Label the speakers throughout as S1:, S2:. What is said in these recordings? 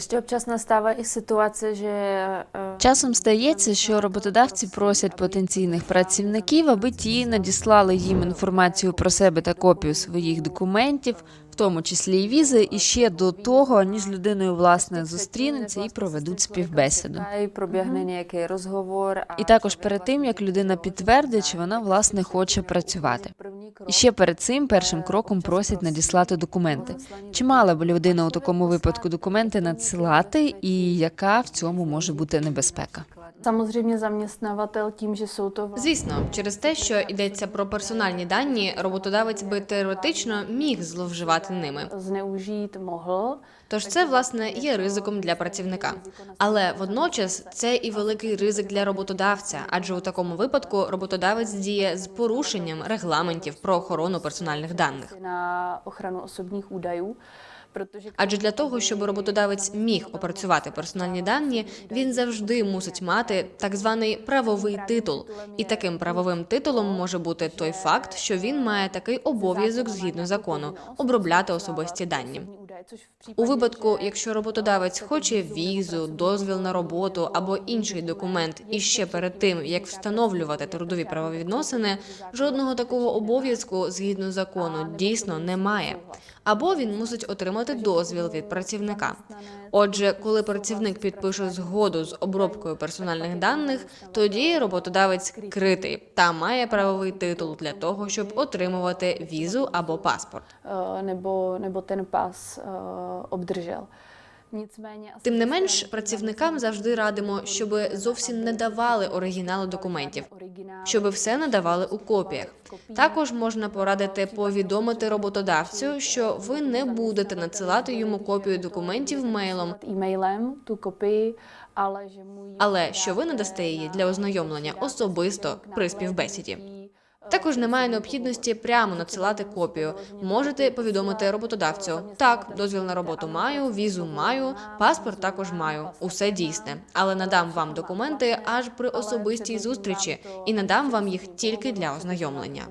S1: Ще občas става і ситуація, що
S2: Часом стається, що роботодавці просять потенційних працівників, аби ті надіслали їм інформацію про себе та копію своїх документів, тому числі і візи, і ще до того, ніж з людиною власне зустрінуться і проведуть співбесіду. І також перед тим як людина підтвердить, чи вона власне хоче працювати. І ще перед цим першим кроком просять надіслати документи. Чи мала б людина у такому випадку документи надсилати, і яка в цьому може бути небезпека?
S1: Samozřejmě zaměstnavatel tím, že jsou to
S3: Звісно, через те, що йдеться про персональні дані, роботодавець би теоретично міг зловживати ними.
S1: zneužít mohl.
S3: Тож це власне є ризиком для працівника. Але водночас це і великий ризик для роботодавця, адже у такому випадку роботодавець діє з порушенням регламентів про охорону персональних даних.
S1: ochranu osobních údajů, protože
S3: Адже для того, щоб роботодавець міг опрацювати персональні дані, він завжди мусить мати так званий правовий титул. І таким правовим титулом може бути той факт, що він має такий обов'язок згідно закону обробляти особисті дані. У випадку, якщо роботодавець хоче візу, дозвіл на роботу або інший документ, і ще перед тим як встановлювати трудові правовідносини, жодного такого обов'язку згідно закону дійсно немає. Або він мусить отримати дозвіл від працівника. Отже, коли працівник підпише згоду з обробкою персональних даних, тоді роботодавець критий та має правовий титул для того, щоб отримувати візу або паспорт.
S1: Небо небо nebo ten pas
S3: Тим не менш, працівникам завжди радимо, щоб зовсім не давали оригінали документів, щоб все надавали у копіях. Також можна порадити повідомити роботодавцю, що ви не будете надсилати йому копію документів мейлом, але що ви надасте її для ознайомлення особисто при співбесіді. Також немає необхідності прямо надсилати копію. Можете повідомити роботодавцю: так, дозвіл на роботу маю, візу маю, паспорт також маю. Усе дійсне, але надам вам документи аж при особистій зустрічі і надам вам їх тільки для ознайомлення.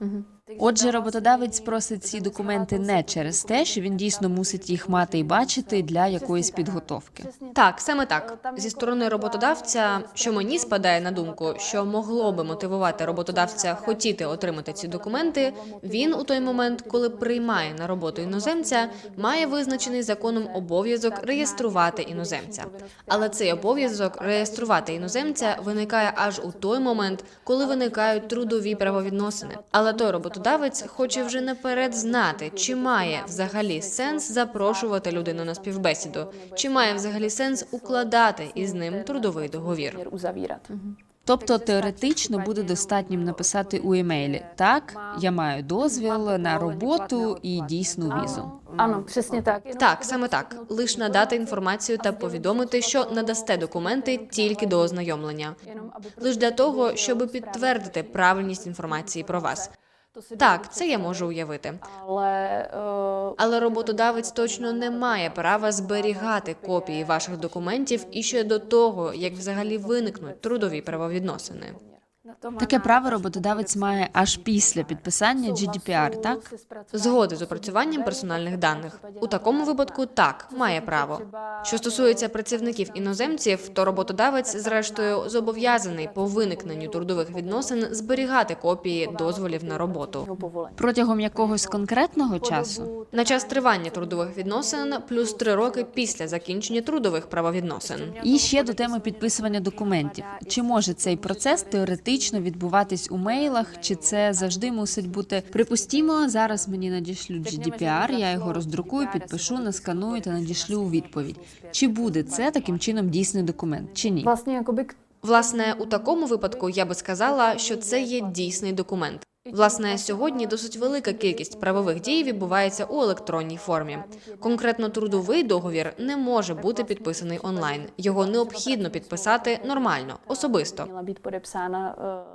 S1: Угу.
S2: Отже, роботодавець просить ці документи не через те, що він дійсно мусить їх мати і бачити для якоїсь підготовки.
S3: Так, саме так. Зі сторони роботодавця, що мені спадає на думку, що могло би мотивувати роботодавця хотіти отримати ці документи, він у той момент, коли приймає на роботу іноземця, має визначений законом обов'язок реєструвати іноземця. Але цей обов'язок реєструвати іноземця виникає аж у той момент, коли виникають трудові правовідносини. Але той роботодавець хоче вже наперед знати, чи має взагалі сенс запрошувати людину на співбесіду, чи має взагалі сенс укладати із ним трудовий договір.
S2: Тобто теоретично буде достатнім написати у емейлі так, я маю дозвіл на роботу і дійсну візу.
S1: Ano, přesně tak.
S3: Так, саме так. Лиш надати інформацію та повідомити, що надасте документи тільки до ознайомлення. Лиш для того, щоб підтвердити правильність інформації про вас. Так, це я можу уявити.
S1: але uh,
S3: Але роботодавець точно не має права зберігати копії ваших документів і ще до того, як взагалі виникнуть трудові правовідносини.
S2: Таке право роботодавець має аж після підписання GDPR, так?
S3: Згоди з опрацюванням персональних даних у такому випадку так має право. Що стосується працівників іноземців, то роботодавець, зрештою, зобов'язаний по виникненню трудових відносин зберігати копії дозволів на роботу.
S2: Протягом якогось конкретного часу
S3: На час тривання трудових відносин плюс три роки після закінчення трудових правовідносин.
S2: і ще до теми підписування документів. Чи може цей процес теоретично відбуватись у мейлах, чи це завжди мусить бути припустімо? Зараз мені надішлють GDPR, я його роздрукую, підпишу, насканую та надішлю у відповідь. Чи буде це таким чином дійсний документ, чи ні?
S1: Власне,
S3: Власне, у такому випадку я би сказала, що це є дійсний документ. Власне, сьогодні досить велика кількість правових дій відбувається у електронній формі. Конкретно трудовий договір не може бути підписаний онлайн. Його необхідно підписати нормально, особисто.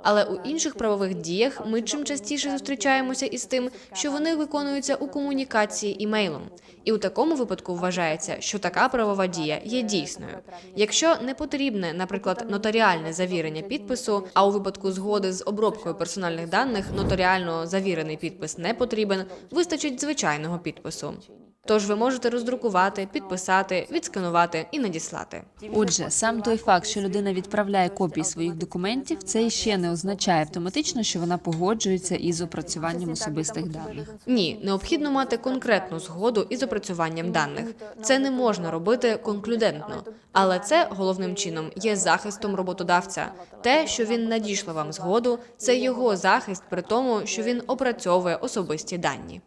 S3: Але у інших правових діях ми чим частіше зустрічаємося із тим, що вони виконуються у комунікації імейлом. І у такому випадку вважається, що така правова дія є дійсною. Якщо не потрібне, наприклад, нотаріальне завірення підпису, а у випадку згоди з обробкою персональних даних нотаріально завірений підпис не потрібен, вистачить звичайного підпису. Тож ви можете роздрукувати, підписати, відсканувати і надіслати.
S2: Отже, сам той факт, що людина відправляє копії своїх документів, це ще не означає автоматично, що вона погоджується із опрацюванням особистих даних.
S3: Ні, необхідно мати конкретну згоду із опрацюванням даних. Це не можна робити конклюдентно, але це головним чином є захистом роботодавця. Те, що він надійшло вам згоду, це його захист при тому, що він опрацьовує особисті дані.